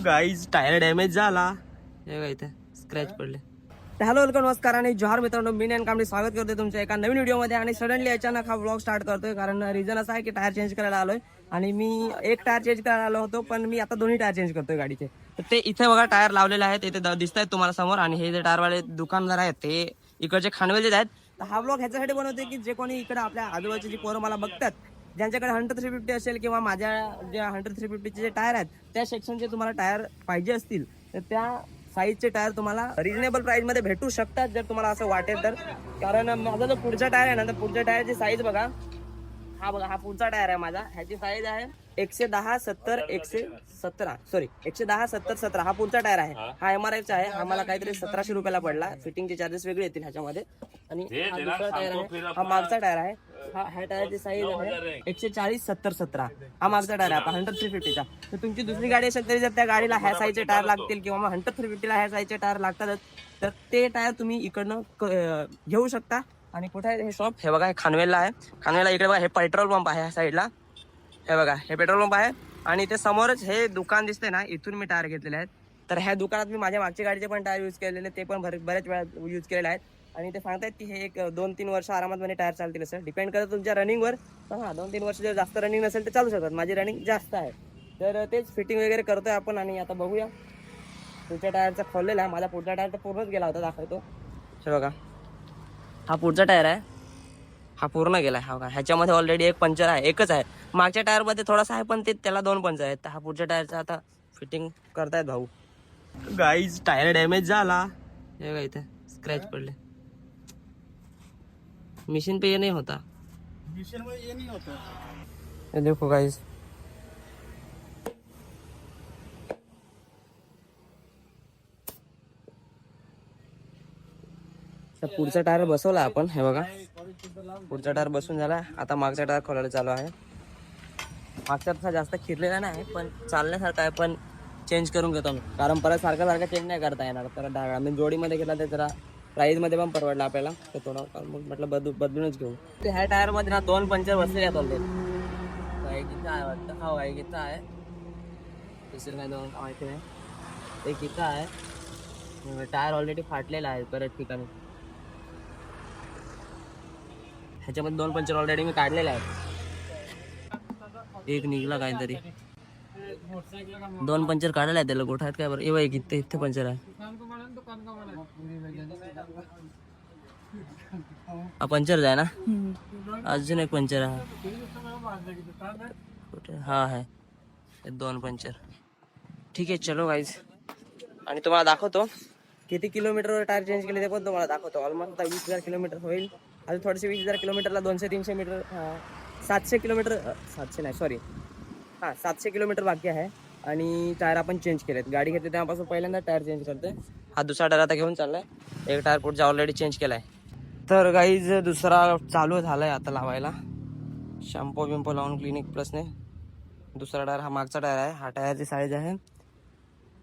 Guys tyre damage झाला. हे scratch पडले. हॅलो वेलकम नमस्कार आणि जोहार मित्रांनो मी आणि कामडी स्वागत करतोय तुमच्या एका नवीन व्हिडिओमध्ये आणि सडनली अचानक हा ब्लॉग स्टार्ट करतोय कारण रिझन असा आहे की टायर चेंज करायला आलोय आणि मी एक टायर चेंज करायला आलो होतो पण मी आता दोन्ही टायर चेंज करतोय गाडीचे. तर ते इथे बघा टायर लावलेले आहेत इथे दिसत आहेत तुम्हाला समोर आणि हे जे टायरवाले दुकानदार आहेत ते इकडचे खानवेलचे आहेत. तर हा ब्लॉग ह्याच्यासाठी बनवतोय की जे कोणी इकडे आपल्या आजूबाजूची जी पोरं मला बघतात ज्यांच्याकडे हंड्रेड थ्री फिफ्टी असेल किंवा माझ्या ज्या हंड्रेड थ्री फिफ्टीचे जे टायर आहेत त्या सेक्शनचे तुम्हाला टायर पाहिजे असतील तर त्या साईजचे टायर तुम्हाला रिजनेबल प्राइसमध्ये भेटू शकतात जर तुम्हाला असं वाटेल तर. कारण माझा जो पुढचा टायर आहे ना तर पुढच्या टायरची साईज बघा. हा बघा हा पुढचा टायर आहे माझा. ह्याची साईज आहे एकशे दहा सत्तर एकशे सतरा. सॉरी एकशे दहा सत्तर सतरा. हा पुढचा टायर आहे. हा एम आर चा आहे. हा मला काहीतरी सतराशे रुपयाला पडला. फिटिंगचे चार्जेस वेगळे येतील ह्याच्यामध्ये. आणि हा दुसरा टायर आहे. हा मागचा टायर आहे. हा ह्या टायरची साईज आहे एकशे चाळीस सत्तर सतरा. हा मागचा टायर आहे. हंड्रेड थ्री फिफ्टीचा तर तुमची दुसरी गाडी असेल तरी जर त्या गाडीला ह्या साईजचे टायर लागतील किंवा मग हंड्रेड थ्री फिफ्टीला ह्या साईजचे टायर लागतातच तर ते टायर तुम्ही इकडनं घेऊ शकता. आणि कुठे आहे हे शॉप हे बघा हे खानवेलला आहे. खानवेलला इकडे बघा हे पेट्रोल पंप आहे ह्या साईडला हे बघा हे पेट्रोल पंप आहे. आणि ते समोरच हे दुकान दिसते ना इथून मी टायर घेतलेले आहेत. तर ह्या दुकानात मी माझ्या मागच्या गाडीचे पण टायर यूज केलेले ते पण बऱ्याच वेळा यूज केलेले आहेत. आणि ते सांगतायत की हे एक दोन तीन वर्ष आरामात म्हणजे टायर चालतील असं. डिपेंड करत तुमच्या रनिंगवर पण हां दोन तीन वर्ष जर जास्त रनिंग नसेल तर चालू शकतात. माझी रनिंग जास्त आहे. तर तेच फिटिंग वगैरे करतोय आपण आणि आता बघूया. पुढच्या टायरचा खोललेला आहे. माझा पुढचा टायर तर पूर्णच गेला होता दाखवतो. हे बघा. हा पुढचा टायर आहे. हा पूर्ण गेलाय हा बघा. ह्याच्यामध्ये ऑलरेडी एक पंचर आहे. एकच आहे. मागच्या टायरमध्ये थोडासा आहे पण ते त्याला दोन पंचर आहेत. तर हा पुढच्या टायरचा आता फिटिंग करतायत भाऊ. गाईज टायर डॅमेज झाला. हे बघा इथे. स्क्रॅच पडले. मिशन पे ये नाही होता। मिशन में ये नहीं होता। ये देखो गाइस पुढचा टायर बसवला आपण हे बघा. पुढचा टायर बसून झाला. आता मागचा टायर खोलायला चालू आहे. मागचा तसा जास्त फिरलेला नाही पण चालण्यासारखा आहे पण चेंज करून घेतो मी. कारण परत सारखा सारखा चेंज नाही करता येणार. तर डाळ आम्ही जोडीमध्ये घेतला तर जरा प्राईजमध्ये पण परवडला आपल्याला. तर थोडा मग म्हटलं बदलू बदलूनच घेऊ. ते ह्या टायरमध्ये ना दोन पंचर बसलेले आहेत ऑलरेडी एक आहे वाटतं. हा एक आहे. दुसरं काय दोन? माहिती नाही एक इथं आहे. टायर ऑलरेडी फाटलेला आहे बऱ्याच ठिकाणी. ह्याच्यामध्ये दोन पंचर ऑलरेडी मी काढलेले आहेत. एक निघला काहीतरी. दोन पंचर काढलेला आहे त्याला. गोठा आहेत काय बरं? एव्हा एक इथे इथे पंचर आहे. हा पंचर आहे ना? अजून एक पंचर आहे. कुठे? हा आहे. हे दोन पंचर. ठीक आहे चलो गाईज आणि तुम्हाला दाखवतो. किती किलोमीटरवर टायर चेंज केले ते पण तुम्हाला दाखवतो. ऑलमोस्ट आता वीस हजार किलोमीटर होईल. अजून थोडेसे वीस हजार किलोमीटरला दोनशे तीनशे मीटर सातशे किलोमीटर सातशे नाही सॉरी हां सातशे किलोमीटर बाकी आहे. आणि टायर आपण चेंज केलेत. गाडी घेतली तेव्हापासून पहिल्यांदा टायर चेंज करते हा दुसरा टायर आता घेऊन चाललाय. एक टायर पुढचा ऑलरेडी चेंज केलाय. तर गाईज दुसरा चालू झालाय आता लावायला. शॅम्पो बिम्पो लावून क्लिनिक प्लसने दुसरा टायर हा मागचा टायर आहे. हा टायरची साईज आहे.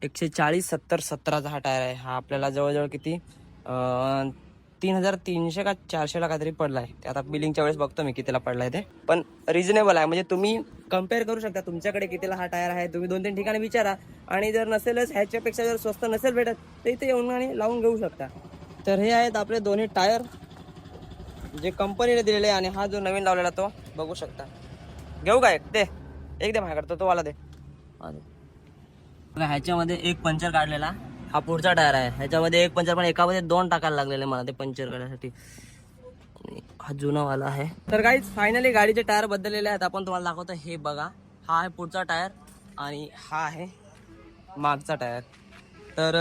एकशे चाळीस सत्तर सतराचा हा टायर आहे. हा आपल्याला जवळजवळ किती? तीन हजार तीनशे का चारशेला काहीतरी पडला आहे ते आता बिलिंगच्या वेळेस बघतो मी कितीला पडला आहे ते. पण रिजनेबल आहे. म्हणजे तुम्ही कंपेअर करू शकता तुमच्याकडे कितीला हा टायर आहे. तुम्ही दोन तीन ठिकाणी विचारा. आणि जर नसेलच ह्याच्यापेक्षा जर स्वस्त नसेल भेटत तर इथे येऊन आणि लावून घेऊ शकता. तर हे आहेत आपले दोन्ही टायर जे कंपनीने दिलेले आहे आणि हा जो नवीन लावलेला तो बघू शकता. घेऊ काय दे. एक दे माझ्याकडे. तो- वाला दे. ह्याच्यामध्ये एक पंचर काढलेला. हा पुढचा टायर आहे. ह्याच्यामध्ये एक पंचर पण एकामध्ये दोन टाकायला लागलेले मला ते पंचर करण्यासाठी हा जुना वाला आहे. तर काही फायनली गाडीचे टायर बदललेले आहेत. आपण तुम्हाला दाखवतो हे बघा. हा आहे पुढचा टायर आणि हा आहे मागचा टायर. तर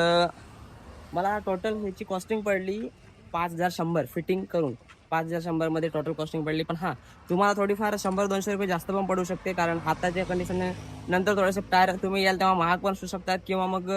मला टोटल ह्याची कॉस्टिंग पडली पाच हजार शंभर फिटिंग करून. पाच हजार शंभरमध्ये टोटल कॉस्टिंग पडली. पण हां तुम्हाला थोडीफार शंभर दोनशे रुपये जास्त पण पडू शकते. कारण हाताच्या कंडिशन नंतर थोडेसे टायर तुम्ही याल तेव्हा महाग पण असू शकतात. किंवा मग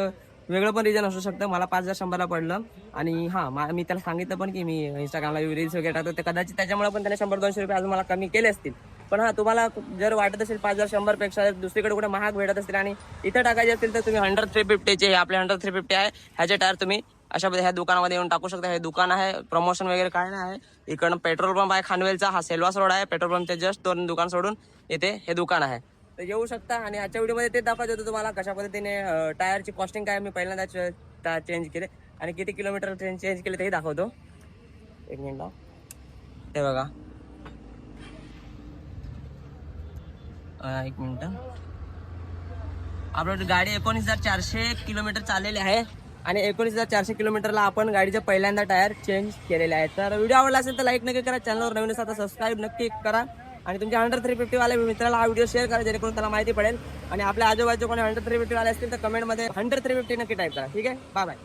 वेगळं पण रिजन असू शकतं. मला पाच हजार शंभरला पडलं. आणि हां मा- मी त्याला सांगितलं पण की मी इंस्टाग्रामला रील्स वगैरे टाकतो. तर कदाचित त्याच्यामुळे पण त्याने शंभर दोनशे रुपये अजून मला कमी केले असतील. पण हां तुम्हाला जर वाटत असेल पाच हजार शंभरपेक्षा दुसरीकडे कुठे महाग भेटत असतील आणि इथं टाकायचे असतील तर तुम्ही हंड्रेड थ्री फिफ्टीचे हे आपले हंड्रेड थ्री फिफ्टी आहे. ह्याचे टायर तुम्ही अशा पद्धती ह्या दुकानामध्ये येऊन टाकू शकता. हे दुकान आहे प्रमोशन वगैरे काय नाही आहे. इकडनं पेट्रोल पंप आहे खानवेलचा. हा सेल्वास रोड आहे. पेट्रोल पंपच्या जस्ट दोन दुकान सोडून इथे हे दुकान आहे. तर येऊ शकता आणि आजच्या व्हिडिओमध्ये ते दाखवत होतो तुम्हाला कशा पद्धतीने टायरची कॉस्टिंग काय मी पहिल्यांदा चेंज केले. आणि किती किलोमीटर चेंज केले तेही दाखवतो. एक मिनिट ते बघा. एक मिनिट आपलं गाडी एकोणीस हजार चारशे किलोमीटर चाललेली आहे. आणि एकोणीस हजार चारशे किलोमीटरला आपण गाडीचे पहिल्यांदा टायर चेंज केलेले आहेत. तर व्हिडिओ आवडला असेल तर लाईक नक्की करा. चॅनलवर नवीन असेल तर सबस्क्राईब नक्की करा. आणि तुमच्या अंडर थ्री फिफ्टीवाल्या मित्राला हा व्हिडिओ शेअर करा जेणेकरून त्याला माहिती पडेल. आणि आपल्या आजूबाजू कोणी अंडर थ्री फिफ्टीवाले असतील तर कमेंटमध्ये हंड्रेड थ्री फिफ्टी नक्की टाईप करा. ठीक आहे? Bye bye